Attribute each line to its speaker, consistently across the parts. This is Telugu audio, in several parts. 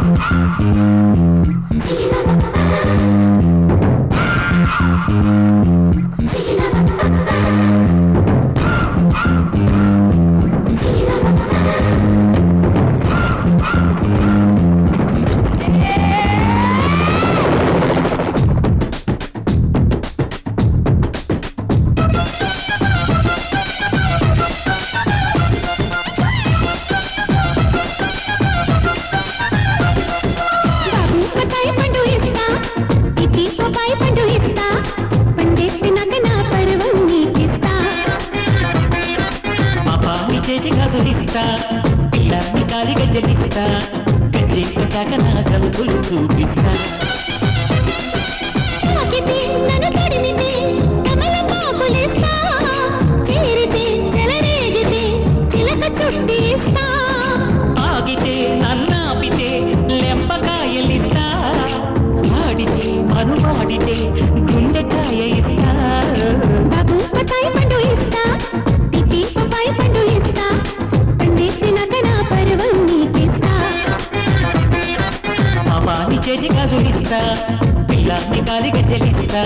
Speaker 1: 不思議なこ జ్వలిత పిల్లాన్ని కాలిగా జలిస్తా. గంజి
Speaker 2: పెట్టాక నా గంతులు చూపిస్తా. నన్నాపితే లెంపకాయలిస్తా. ఆడితే
Speaker 1: మనుమాడితే గుండె చెరి కదులిస్తా పిల్లాన్ని గాలిగా చెలిస్తా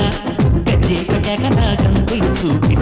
Speaker 1: గజ్జేతో కేక నా
Speaker 2: గంతులు చూపి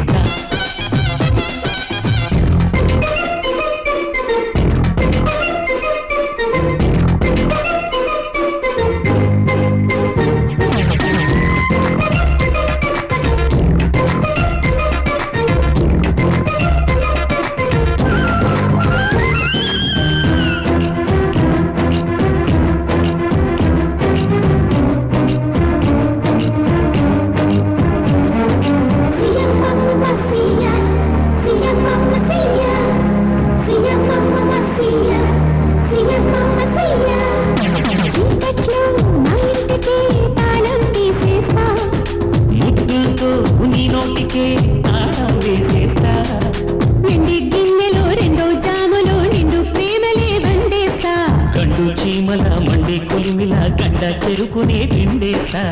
Speaker 2: చెరుకునే పిండిస్తా.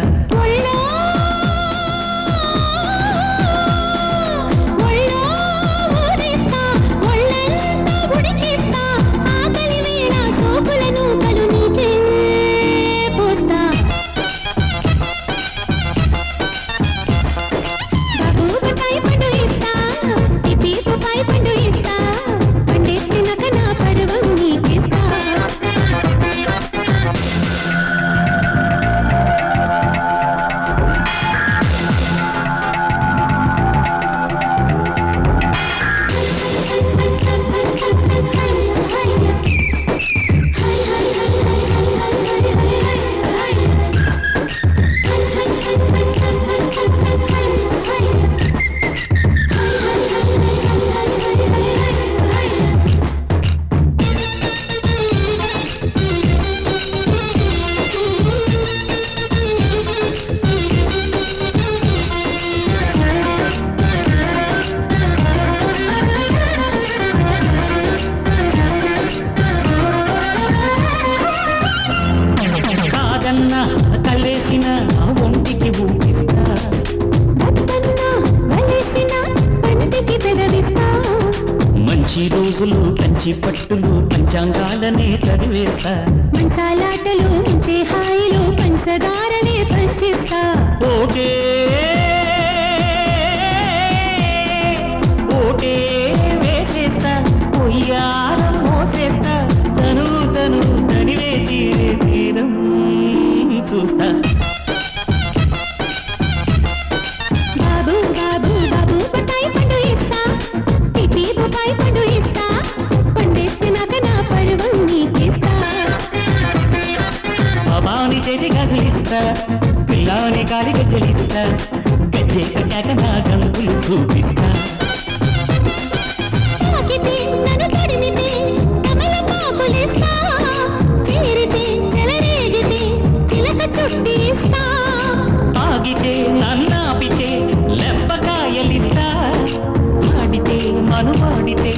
Speaker 2: మంచి రోజులు మంచి పట్టులు పంచాంగాలనే చదివేస్తా
Speaker 1: మంచాలాటలు మంచి హాయిలు పంచదారనే పంచిస్తా ఓకే
Speaker 2: మామి చేతి గజలిస్తా పిల్లాని కాలి గజ్జలిస్తా గజ్జె కట్టాక నా గంపులు చూపిస్తా. తాగితే ఆడితే మనుమాడితే